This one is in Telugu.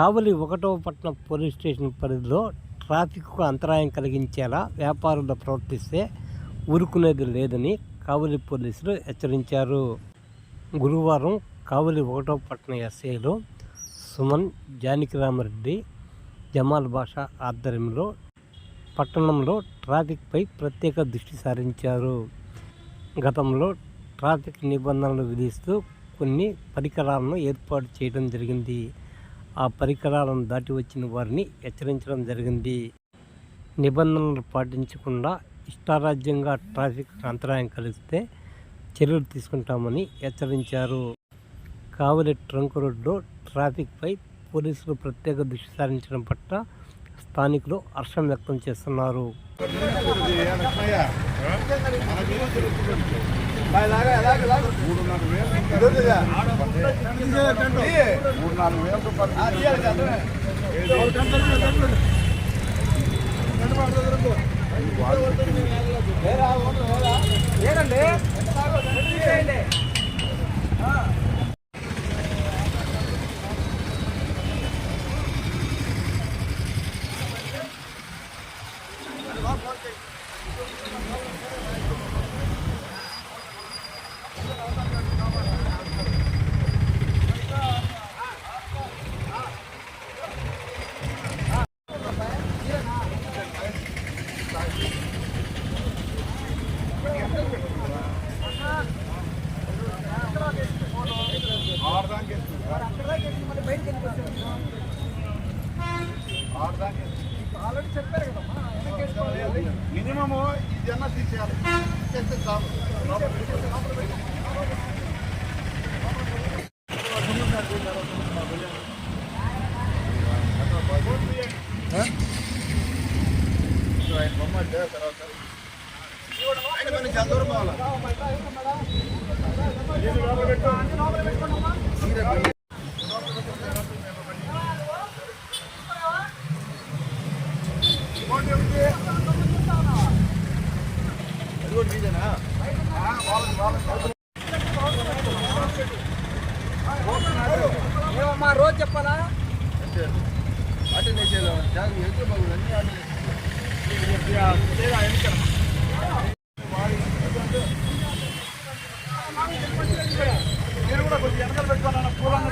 కావలి ఒకటవ పట్టణం పోలీస్ స్టేషన్ పరిధిలో ట్రాఫిక్కు అంతరాయం కలిగించేలా వ్యాపారులు ప్రవర్తిస్తే ఊరుకునేది లేదని కావలి పోలీసులు హెచ్చరించారు. గురువారం కావలి ఒకటవ పట్టణ ఎస్ఐలో సుమన్ జానకిరామరెడ్డి జమాల్ బాషా ఆధ్వర్యంలో పట్టణంలో ట్రాఫిక్పై ప్రత్యేక దృష్టి సారించారు. గతంలో ట్రాఫిక్ నిబంధనలు విధిస్తూ కొన్ని పరికరాలను ఏర్పాటు చేయడం జరిగింది. ఆ పరికరాలను దాటి వచ్చిన వారిని హెచ్చరించడం జరిగింది. నిబంధనలు పాటించకుండా ఇష్టారాజ్యంగా ట్రాఫిక్ అంతరాయం కలిగిస్తే చర్యలు తీసుకుంటామని హెచ్చరించారు. కావలి ట్రంక్ రోడ్డు ట్రాఫిక్పై పోలీసులు ప్రత్యేక దృష్టి సారించడం పట్ల స్థానికులు హర్షం వ్యక్తం చేస్తున్నారు. మూడు నాలుగు వేల రూపాయలు. మినిమము ఈ జన్న తీసేయాలి. తీసేస్తే చాలు. బొమ్మ తర్వాత ఆయన కొంచెం చందూరం పోవాలా మేమమ్మా రోజు చెప్పాలా మీరు కూడా కొంచెం ఎంత పెట్టుకున్నాను పూలంగా